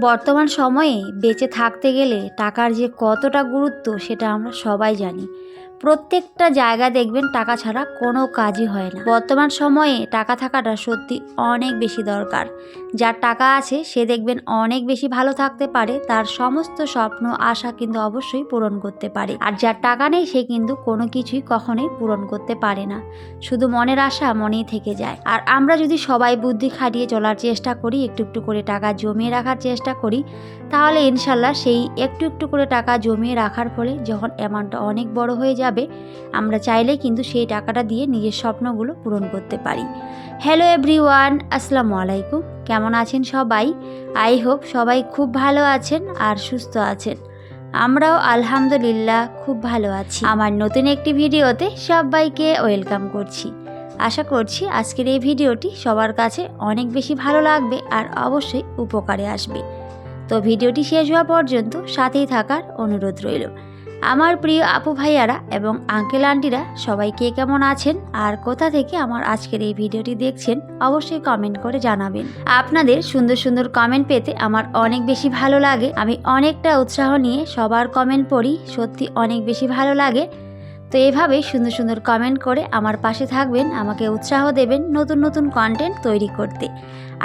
বর্তমান সময়ে বেঁচে থাকতে গেলে টাকার যে কতটা গুরুত্ব সেটা আমরা সবাই জানি। প্রত্যেকটা জায়গা দেখবেন টাকা ছাড়া কোনো কাজই হয় না। বর্তমান সময়ে টাকা থাকাটা সত্যি অনেক বেশি দরকার। যার টাকা আছে, সে দেখবেন অনেক বেশি ভালো থাকতে পারে, তার সমস্ত স্বপ্ন, আশা কিন্তু অবশ্যই পূরণ করতে পারে। আর যার টাকা নেই, সে কিন্তু কোনো কিছুই কখনোই পূরণ করতে পারে না। শুধু মনের আশা মনেই থেকে যায়। আর আমরা যদি সবাই বুদ্ধি খাটিয়ে চলার চেষ্টা করি, একটু একটু করে টাকা জমিয়ে রাখার চেষ্টা করি, তাহলে ইনশাল্লাহ সেই একটু একটু করে টাকা জমিয়ে রাখার ফলে যখন অ্যামাউন্টটা অনেক বড় হয়ে যাবে, আমরা চাইলে কিন্তু সেই টাকাটা দিয়ে নিজের স্বপ্নগুলো পূরণ করতে পারি। হ্যালো এভরিওয়ান আসসালামু আলাইকুম। কেমন আছেন সবাই? আই হোপ সবাই খুব ভালো আছেন আর সুস্থ আছেন। আমরাও আলহামদুলিল্লাহ খুব ভালো আছি। আমার নতুন একটি ভিডিওতে সবাইকে ওয়েলকাম করছি। আশা করছি আজকের এই ভিডিওটি সবার কাছে অনেক বেশি ভালো লাগবে আর অবশ্যই উপকারে আসবে। তো ভিডিওটি শেষ হওয়া পর্যন্ত সাথেই থাকার অনুরোধ রইল। আমার প্রিয় আপু ভাইয়ারা এবং আঙ্কেল আন্টিরা, সবাই কে কেমন আছেন আর কোথা থেকে আমার আজকের এই ভিডিওটি দেখছেন অবশ্যই কমেন্ট করে জানাবেন। আপনাদের সুন্দর সুন্দর কমেন্ট পেতে আমার অনেক বেশি ভালো লাগে। আমি অনেকটা উৎসাহ নিয়ে সবার কমেন্ট পড়ি, সত্যি অনেক বেশি ভালো লাগে। তো এভাবেই সুন্দর সুন্দর কমেন্ট করে আমার পাশে থাকবেন, আমাকে উৎসাহ দেবেন নতুন নতুন কন্টেন্ট তৈরি করতে।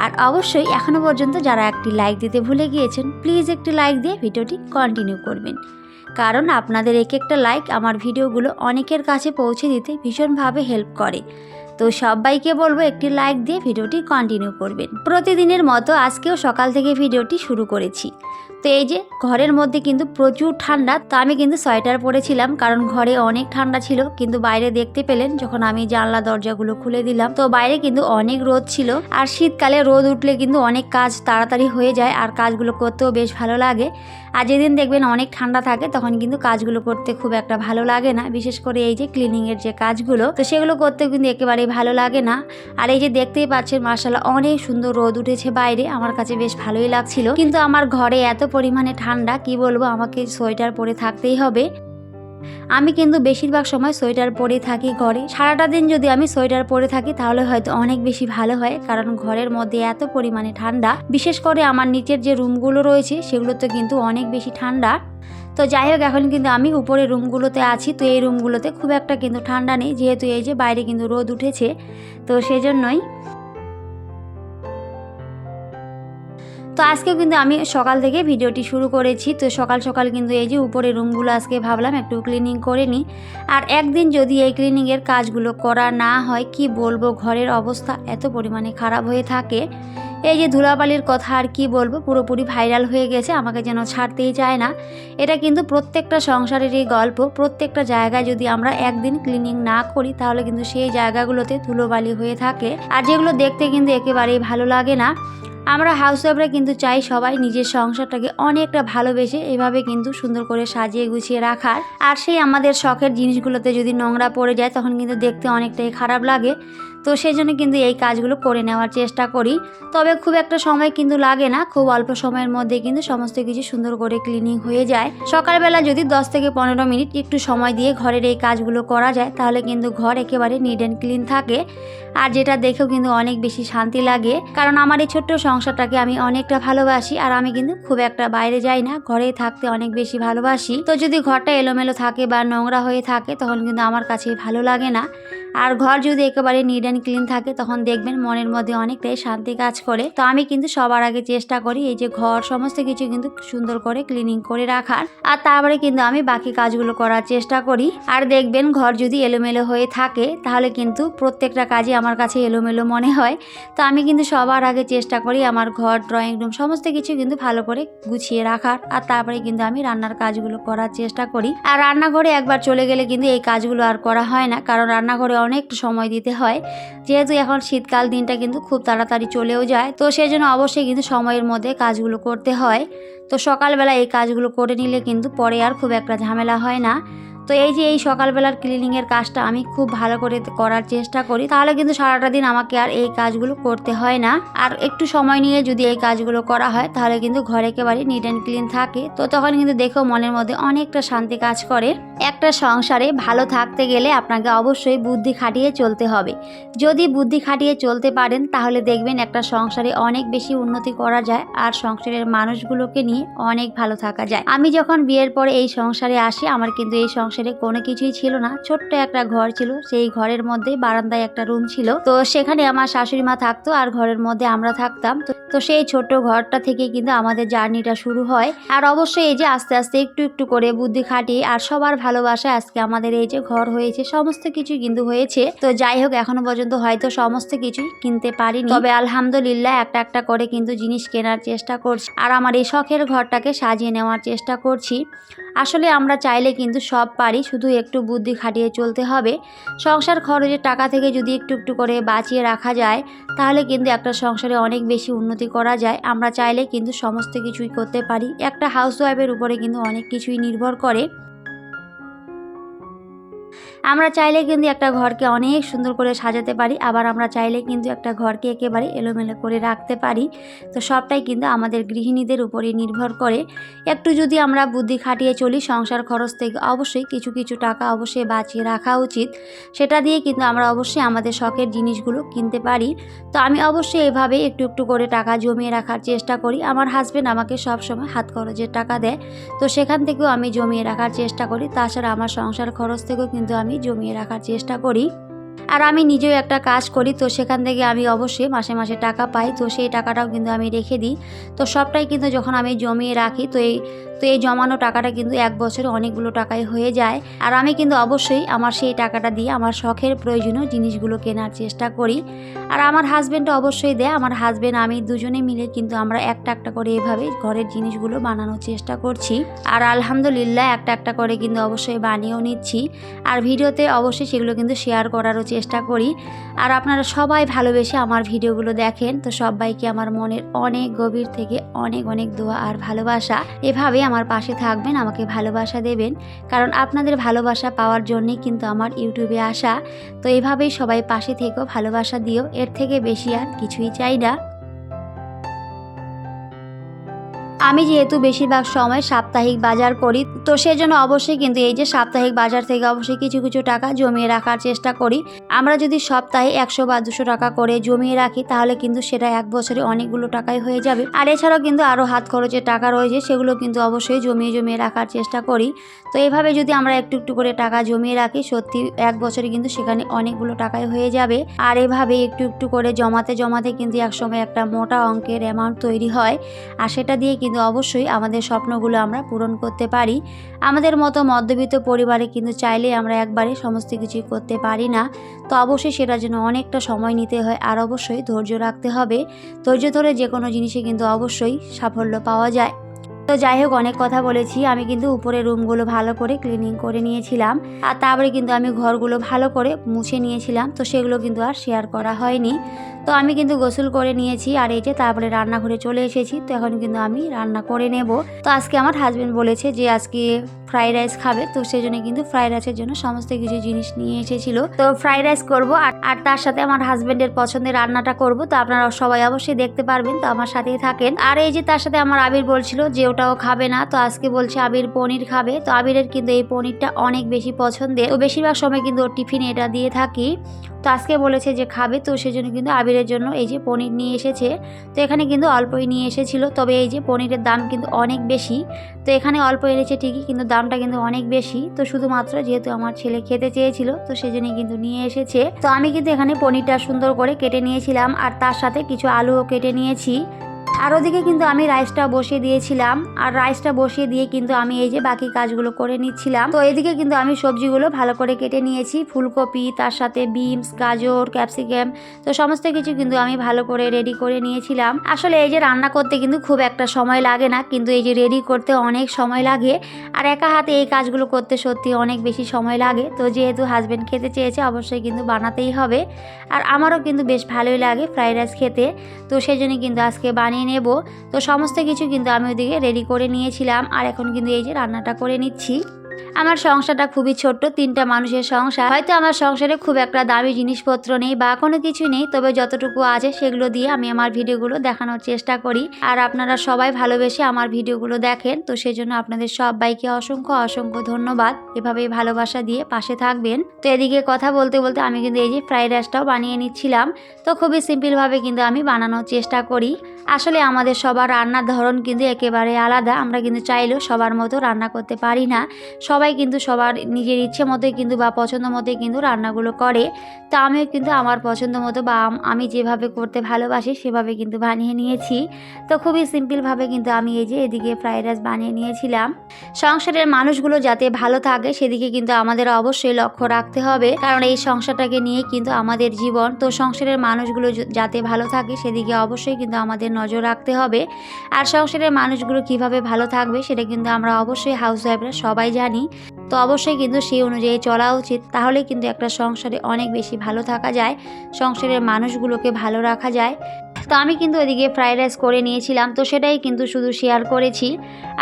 আর অবশ্যই এখনও পর্যন্ত যারা একটি লাইক দিতে ভুলে গিয়েছেন প্লিজ একটি লাইক দিয়ে ভিডিওটি কন্টিনিউ করবেন। কারণ আপনাদের এক একটা লাইক আমার ভিডিওগুলো অনেকের কাছে পৌঁছে দিতে ভীষণভাবে হেল্প করে। তো সবাইকে বলব একটি লাইক দিয়ে ভিডিওটি কন্টিনিউ করবেন। প্রতিদিনের মতো আজকেও সকাল থেকে ভিডিওটি শুরু করেছি। তো এই যে ঘরের মধ্যে কিন্তু প্রচুর ঠান্ডা, তো আমি কিন্তু সোয়েটার পরেছিলাম কারণ ঘরে অনেক ঠান্ডা ছিল। কিন্তু বাইরে দেখতে পেলেন যখন আমি জানলা দরজাগুলো খুলে দিলাম। তো বাইরে কিন্তু অনেক রোদ ছিল আর শীতকালে রোদ উঠলে কিন্তু অনেক কাজ তাড়াতাড়ি হয়ে যায় আর কাজগুলো করতেও বেশ ভালো লাগে। আর যেদিন দেখবেন অনেক ঠান্ডা থাকে তখন কিন্তু কাজগুলো করতে খুব একটা ভালো লাগে না, বিশেষ করে এই যে ক্লিনিংয়ের যে কাজগুলো। তো সেগুলো করতে কিন্তু একেবারেই ভালো লাগে না। আর এই যে দেখতেই পাচ্ছেন মার্শাল্লাহ অনেক সুন্দর রোদ উঠেছে বাইরে, আমার কাছে বেশ ভালোই লাগছিল। কিন্তু আমার ঘরে এত পরিমাণে ঠান্ডা, কি বলব, আমাকে সোয়েটার পরে থাকতেই হবে। আমি কিন্তু বেশিরভাগ সময় সোয়েটার পরে থাকি ঘরে। সারাটা দিন যদি আমি সোয়েটার পরে থাকি, তাহলে হয়তো অনেক বেশি ভালো হয়, কারণ ঘরের মধ্যে এত পরিমাণে ঠান্ডা। বিশেষ করে আমার নিচের যে রুমগুলো রয়েছে, সেগুলোতে কিন্তু অনেক বেশি ঠান্ডা। তো যাই হোক, এখন কিন্তু আমি উপরে রুমগুলোতে আছি, তো এই রুমগুলোতে খুব একটা কিন্তু ঠান্ডা নেই, যেহেতু এই যে বাইরে কিন্তু রোদ উঠেছে, তো সেজন্যই তো আজকেও কিন্তু আমি সকাল থেকে ভিডিওটি শুরু করেছি। তো সকাল সকাল কিন্তু এই যে উপরে রুমগুলো আজকে ভাবলাম একটু ক্লিনিং করে নিই। আর একদিন যদি এই ক্লিনিংয়ের কাজগুলো করা না হয়, কি বলব? ঘরের অবস্থা এত পরিমাণে খারাপ হয়ে থাকে। এই যে ধুলাবালির কথা আর কি বলব? পুরোপুরি ভাইরাল হয়ে গেছে, আমাকে যেন ছাড়তেই চায় না। এটা কিন্তু প্রত্যেকটা সংসারেরই গল্প। প্রত্যেকটা জায়গায় যদি আমরা একদিন ক্লিনিং না করি, তাহলে কিন্তু সেই জায়গাগুলোতে ধুলোবালি হয়ে থাকে। আর যেগুলো দেখতে কিন্তু একেবারেই ভালো লাগে না। আমরা হাউস হাউসওয়াইফরা কিন্তু চাই সবাই নিজের সংসারটাকে অনেকটা ভালোবেসে এভাবে কিন্তু সুন্দর করে সাজিয়ে গুছিয়ে রাখার। আর সেই আমাদের শখের জিনিসগুলোতে যদি নোংরা পড়ে যায়, তখন কিন্তু দেখতে অনেকটাই খারাপ লাগে। তো সেই জন্য কিন্তু এই কাজগুলো করে নেওয়ার চেষ্টা করি। তবে খুব একটা সময় কিন্তু লাগে না, খুব অল্প সময়ের মধ্যে কিন্তু সমস্ত কিছু সুন্দর করে ক্লিনিং হয়ে যায়। সকালবেলা যদি দশ থেকে পনেরো মিনিট একটু সময় দিয়ে ঘরের এই কাজগুলো করা যায়, তাহলে কিন্তু ঘর একেবারে নিট অ্যান্ড ক্লিন থাকে। আর যেটা দেখেও কিন্তু অনেক বেশি শান্তি লাগে। কারণ আমার এই ছোট্ট সংসারটাকে আমি অনেকটা ভালোবাসি, আর আমি কিন্তু খুব একটা বাইরে যাই না ঘরেই থাকতে অনেক বেশি ভালোবাসি। তো যদি ঘরটা এলোমেলো থাকে বা নোংরা হয়ে থাকে, তখন কিন্তু আমার কাছে ভালো লাগে না। আর ঘর যদি একেবারে নিট অ্যান্ড ক্লিন থাকে, তখন দেখবেন মনের মধ্যে অনেকটাই শান্তি কাজ করে। তো আমি কিন্তু সবার আগে চেষ্টা করি এই যে ঘর সমস্ত কিছু কিন্তু সুন্দর করে ক্লিনিং করে রাখার। আর তারপরে কিন্তু আমি বাকি কাজগুলো করার চেষ্টা করি। আর দেখবেন ঘর যদি এলোমেলো হয়ে থাকে, তাহলে কিন্তু প্রত্যেকটা কাজই আমার কাছে এলোমেলো মনে হয়। তো আমি কিন্তু সবার আগে চেষ্টা করি আমার ঘর ড্রয়িং রুম সমস্ত কিছু কিন্তু ভালো করে গুছিয়ে রাখার। আর তারপরে কিন্তু আমি রান্নার কাজগুলো করার চেষ্টা করি। আর রান্নাঘরে একবার চলে গেলে কিন্তু এই কাজগুলো আর করা হয় না, কারণ রান্নাঘরে অনেক সময় দিতে হয়। যেহেতু এখন শীতকাল, দিনটা কিন্তু খুব তাড়াতাড়ি চলেও যায়। তো সেই জন্য অবশ্যই কিন্তু সময়ের মধ্যে কাজগুলো করতে হয়। তো সকালবেলা এই কাজগুলো করে নিলে কিন্তু পরে আর খুব একটা ঝামেলা হয় না। তো এই যে এই সকালবেলার ক্লিনিংয়ের কাজটা আমি খুব ভালো করে করার চেষ্টা করি, তাহলে কিন্তু সারাটা দিন আমাকে আর এই কাজগুলো করতে হয় না। আর একটু সময় নিয়ে যদি এই কাজগুলো করা হয়, তাহলে কিন্তু ঘরে একেবারে নিট অ্যান্ড ক্লিন থাকে। তো তখন কিন্তু দেখেও মনের মধ্যে অনেকটা শান্তি কাজ করে। একটা সংসারে ভালো থাকতে গেলে আপনাকে অবশ্যই বুদ্ধি খাটিয়ে চলতে হবে। যদি বুদ্ধি খাটিয়ে চলতে পারেন, তাহলে দেখবেন একটা সংসারে অনেক বেশি উন্নতি করা যায় আর সংসারের মানুষগুলোকে নিয়ে অনেক ভালো থাকা যায়। আমি যখন বিয়ের পরে এই সংসারে আসি, আমার কিন্তু এই সংসারে কোনো কিছুই ছিল না। ছোট্ট একটা ঘর ছিল। সেই ঘরের মধ্যে বারান্দায় একটা রুম ছিল। তো সেখানে আমার শাশুড়ি মা থাকতো আর ঘরের মধ্যে আমরা থাকতাম। তো- তো সেই ছোট্ট ঘরটা থেকে কিন্তু আমাদের জার্নিটা শুরু হয়। আর অবশ্যই এই যে আস্তে আস্তে একটু একটু করে বুদ্ধি খাটিয়ে আর সবার ভালোবাসায় আজকে আমাদের এই যে ঘর হয়েছে, সমস্ত কিছু কিন্তু হয়েছে। তো যাই হোক, এখনও পর্যন্ত হয়তো সমস্ত কিছুই কিনতে পারিনি। তবে আলহামদুলিল্লাহ একটা একটা করে কিন্তু জিনিস কেনার চেষ্টা করছি। আর আমার এই শখের ঘরটাকে সাজিয়ে নেওয়ার চেষ্টা করছি। আসলে আমরা চাইলে কিন্তু সব পারি, শুধু একটু বুদ্ধি খাটিয়ে চলতে হবে। সংসার খরচের টাকা থেকে যদি একটু একটু করে বাঁচিয়ে রাখা যায়, তাহলে কিন্তু একটা সংসারে অনেক বেশি উন্নতি করা যায়। আমরা চাইলে কিন্তু সমস্ত কিছুই করতে পারি। একটা হাউস ওয়াইফের উপরে কিন্তু অনেক কিছুই নির্ভর করে। আমরা চাইলে কিন্তু একটা ঘরকে অনেক সুন্দর করে সাজাতে পারি, আবার আমরা চাইলে কিন্তু একটা ঘরকে একেবারে এলোমেলো করে রাখতে পারি। তো সবটাই কিন্তু আমাদের গৃহিণীদের উপরে নির্ভর করে। একটু যদি আমরা বুদ্ধি খাটিয়ে চলি, সংসার খরচ থেকে অবশ্যই কিছু কিছু টাকা অবশ্যই বাঁচিয়ে রাখা উচিত। সেটা দিয়ে কিন্তু আমরা অবশ্যই আমাদের শখের জিনিসগুলো কিনতে পারি। তো আমি অবশ্যই এভাবে একটু একটু করে টাকা জমিয়ে রাখার চেষ্টা করি। আমার হাজব্যান্ড আমাকে সব সময় হাত খরচের টাকা দেয়। তো সেখান থেকেও আমি জমিয়ে রাখার চেষ্টা করি। তাছাড়া আমার সংসার খরচ থেকেও কিন্তু আমি জমিয়ে রাখার চেষ্টা করি। আর আমি নিজেও একটা কাজ করি, তো সেখান থেকে আমি অবশ্যই মাসে মাসে টাকা পাই। তো সেই টাকাটাও কিন্তু আমি রেখে দিই। তো সবটাই কিন্তু যখন আমি জমিয়ে রাখি, তো এই তো এই জমানো টাকাটা কিন্তু এক বছরে অনেকগুলো টাকায় হয়ে যায়। আর আমি কিন্তু অবশ্যই আমার সেই টাকাটা দিয়ে আমার শখের প্রয়োজনীয় জিনিসগুলো কেনার চেষ্টা করি। আর আমার হাজব্যান্ডটা অবশ্যই দেয়। আমার হাজব্যান্ড আমি দুজনে মিলে কিন্তু আমরা একটা একটা করে এভাবে ঘরের জিনিসগুলো বানানোর চেষ্টা করছি। আর আলহামদুলিল্লাহ একটা একটা করে কিন্তু অবশ্যই বানিয়েও নিচ্ছি। আর ভিডিওতে অবশ্যই সেগুলো কিন্তু শেয়ার করারও চেষ্টা করি। আর আপনারা সবাই ভালোবেসে আমার ভিডিওগুলো দেখেন। তো সবাইকে আমার মনের অনেক গভীর থেকে অনেক অনেক দোয়া আর ভালোবাসা। এভাবে আমার পাশে থাকবেন, আমাকে ভালোবাসা দেবেন। কারণ আপনাদের ভালোবাসা পাওয়ার জন্যই কিন্তু আমার ইউটিউবে আসা। তো এভাবেই সবাই পাশে থেকেও ভালোবাসা দিও। এর থেকে বেশি আর কিছুই চাই না। আমি যেহেতু বেশিরভাগ সময় সাপ্তাহিক বাজার করি, তো সেজন্য অবশ্যই কিন্তু এই যে সাপ্তাহিক বাজার থেকে অবশ্যই কিছু কিছু টাকা জমিয়ে রাখার চেষ্টা করি। আমরা যদি সপ্তাহে একশো বা দুশো টাকা করে জমিয়ে রাখি, তাহলে কিন্তু সেটা এক বছরে অনেকগুলো টাকাই হয়ে যাবে। আর এছাড়াও কিন্তু আরও হাত খরচের টাকা রয়েছে, সেগুলো কিন্তু অবশ্যই জমিয়ে জমিয়ে রাখার চেষ্টা করি। তো এইভাবে যদি আমরা একটু একটু করে টাকা জমিয়ে রাখি, সত্যি এক বছরে কিন্তু সেখানে অনেকগুলো টাকাই হয়ে যাবে। আর এভাবে একটু একটু করে জমাতে জমাতে কিন্তু একসময় একটা মোটা অঙ্কের অ্যামাউন্ট তৈরি হয়। আর সেটা দিয়ে কিন্তু অবশ্যই আমাদের স্বপ্নগুলো আমরা পূরণ করতে পারি। আমাদের মতো মধ্যবিত্ত পরিবারে কিন্তু চাইলে আমরা একবারে সমস্ত কিছু করতে পারি না। তো অবশ্যই সেটা জন্য অনেকটা সময় নিতে হয় আর অবশ্যই ধৈর্য রাখতে হবে। ধৈর্য ধরে যে কোনো জিনিসে কিন্তু অবশ্যই সাফল্য পাওয়া যায়। তো যাই হোক, অনেক কথা বলেছি। আমি কিন্তু উপরে রুমগুলো ভালো করে ক্লিনিং করে নিয়েছিলাম। আর তারপরে কিন্তু আমি ঘরগুলো ভালো করে মুছে নিয়েছিলাম। তো সেগুলো কিন্তু আর শেয়ার করা হয়নি। তো আমি কিন্তু গোসল করে নিয়েছি। আর এই যে তারপরে রান্নাঘরে চলে এসেছি। তো এখন কিন্তু আমি রান্না করে নেব। তো আজকে আমার হাজব্যান্ড বলেছে যে, আজকে ফ্রাইড রাইস খাবে, তো সেই জন্য কিন্তু ফ্রাইড রাইসের জন্য সমস্ত কিছু জিনিস নিয়ে এসেছিল। তো ফ্রাইড রাইস করব, আর তার সাথে আমার হাজবেন্ডের পছন্দের রান্নাটা করব, তো আপনারা সবাই অবশ্যই দেখতে পারবেন, তো আমার সাথেই থাকেন। আর এই যে তার সাথে আমার আবির বলছিল যে ওটাও খাবে না, তো আজকে বলছে আবির পনির খাবে, তো আবিরের কিন্তু এই পনিরটা অনেক বেশি পছন্দের। তো বেশিরভাগ সময় কিন্তু ওর টিফিনে এটা দিয়ে থাকি, তো আজকে বলেছে যে খাবে, তো সেজন্য কিন্তু আবিরের জন্য এই যে পনির নিয়ে এসেছে, তো এখানে কিন্তু অল্পই নিয়ে এসেছিল, তবে এই যে পনিরের দাম কিন্তু অনেক বেশি তো এখানে অল্প এনেছে ঠিকই, কিন্তু দামটা কিন্তু অনেক বেশি। তো শুধুমাত্র যেহেতু আমার ছেলে খেতে চেয়েছিল, তো সেজন্য কিন্তু নিয়ে এসেছে। তো আমি কিন্তু এখানে পনিরটা সুন্দর করে কেটে নিয়েছিলাম, আর তার সাথে কিছু আলুও কেটে নিয়েছি। আর ওদিকে কিন্তু আমি রাইসটা বসিয়ে দিয়েছিলাম, আর রাইসটা বসিয়ে দিয়ে কিন্তু আমি এই যে বাকি কাজগুলো করে নিচ্ছিলাম। তো এদিকে কিন্তু আমি সবজিগুলো ভালো করে কেটে নিয়েছি, ফুলকপি, তার সাথে বিনস, গাজর, ক্যাপসিকাম, তো সমস্ত কিছু কিন্তু আমি ভালো করে রেডি করে নিয়েছিলাম। আসলে এই যে রান্না করতে কিন্তু খুব একটা সময় লাগে না, কিন্তু এই যে রেডি করতে অনেক সময় লাগে, আর একা হাতে এই কাজগুলো করতে সত্যি অনেক বেশি সময় লাগে। তো যেহেতু হাজব্যান্ড খেতে চেয়েছে, অবশ্যই কিন্তু বানাতেই হবে। আর আমারও কিন্তু বেশ ভালোই লাগে ফ্রাইড রাইস খেতে, তো সেই জন্য কিন্তু আজকে বানিয়ে নেব। তো সমস্ত কিছু কিন্তু আমি ওদিকে রেডি করে নিয়েছিলাম। আর এখন কিন্তু এই যে রান্নাটা করে নিচ্ছি। আমার সংসারটা খুবই ছোট্ট, তিনটা মানুষের সংসার। হয়তো আমার সংসারে খুব একটা দামি জিনিসপত্র নেই বা কোনো কিছু নেই, তবে যতটুকু আছে সেগুলো দিয়ে আমি আমার ভিডিওগুলো দেখানোর চেষ্টা করি। আর আপনারা সবাই ভালোবেসে আমার ভিডিওগুলো দেখেন, তো সেজন্য আপনাদের সবাইকে অসংখ্য অসংখ্য ধন্যবাদ। এভাবেই ভালোবাসা দিয়ে পাশে থাকবেন। তো এদিকে কথা বলতে বলতে আমি কিন্তু এই যে ফ্রাইড রাইসটাও বানিয়ে নিচ্ছিলাম। তো খুবই সিম্পলভাবে কিন্তু আমি বানানোর চেষ্টা করি। আসলে আমাদের সবার রান্নার ধরন কিন্তু একেবারে আলাদা। আমরা কিন্তু চাইলেও সবার মতো রান্না করতে পারি না। সবাই কিন্তু সবার নিজের ইচ্ছে মতোই কিন্তু বা পছন্দ মতোই কিন্তু রান্নাগুলো করে। তো আমিও কিন্তু আমার পছন্দ মতো বা আমি যেভাবে করতে ভালোবাসি সেভাবে কিন্তু বানিয়ে নিয়েছি। তো খুবই সিম্পলভাবে কিন্তু আমি এই যে এদিকে ফ্রাইড রাইস বানিয়ে নিয়েছিলাম। সংসারের মানুষগুলো যাতে ভালো থাকে সেদিকে কিন্তু আমাদের অবশ্যই লক্ষ্য রাখতে হবে। কারণ এই সংসারটাকে নিয়ে কিন্তু আমাদের জীবন। তো সংসারের মানুষগুলো যাতে ভালো থাকে সেদিকে অবশ্যই কিন্তু আমাদের নজর রাখতে হবে। আর সংসারের মানুষগুলো কীভাবে ভালো থাকবে সেটা কিন্তু আমরা অবশ্যই হাউস ওয়াইফরা সবাই জানি। তো অবশ্যই কিন্তু সেই অনুযায়ী চলা উচিত। তাহলে কিন্তু একটা সংসারে অনেক বেশি ভালো থাকা যায়, সংসারের মানুষগুলোকে ভালো রাখা যায়। তো আমি কিন্তু ওদিকে ফ্রাইড রাইস করে নিয়েছিলাম, তো সেটাই কিন্তু শুধু শেয়ার করেছি।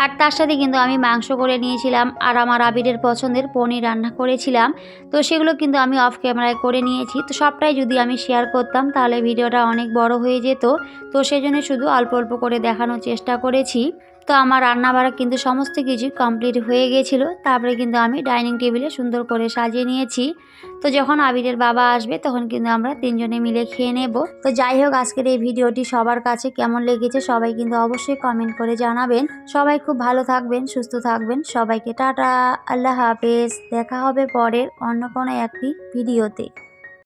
আর তার সাথে কিন্তু আমি মাংস করে নিয়েছিলাম, আর আমার আবিরের পছন্দের পনির রান্না করেছিলাম। তো সেগুলো কিন্তু আমি অফ ক্যামেরায় করে নিয়েছি। তো সবটাই যদি আমি শেয়ার করতাম, তাহলে ভিডিওটা অনেক বড় হয়ে যেত। তো সেজন্য শুধু অল্প অল্প করে দেখানোর চেষ্টা করেছি। তো আমার রান্না বাড়া কিন্তু সমস্ত কিছু কমপ্লিট হয়ে গেছিল। তারপরে কিন্তু আমি ডাইনিং টেবিলে সুন্দর করে সাজিয়ে নিয়েছি। তো যখন আবিরের বাবা আসবে, তখন কিন্তু আমরা তিনজনে মিলে খেয়ে নেব। তো যাই হোক, আজকের এই ভিডিওটি সবার কাছে কেমন লেগেছে সবাই কিন্তু অবশ্যই কমেন্ট করে জানাবেন। সবাই খুব ভালো থাকবেন, সুস্থ থাকবেন। সবাইকে টাটা, আল্লাহ হাফেজ। দেখা হবে পরের অন্য কোনো একটি ভিডিওতে।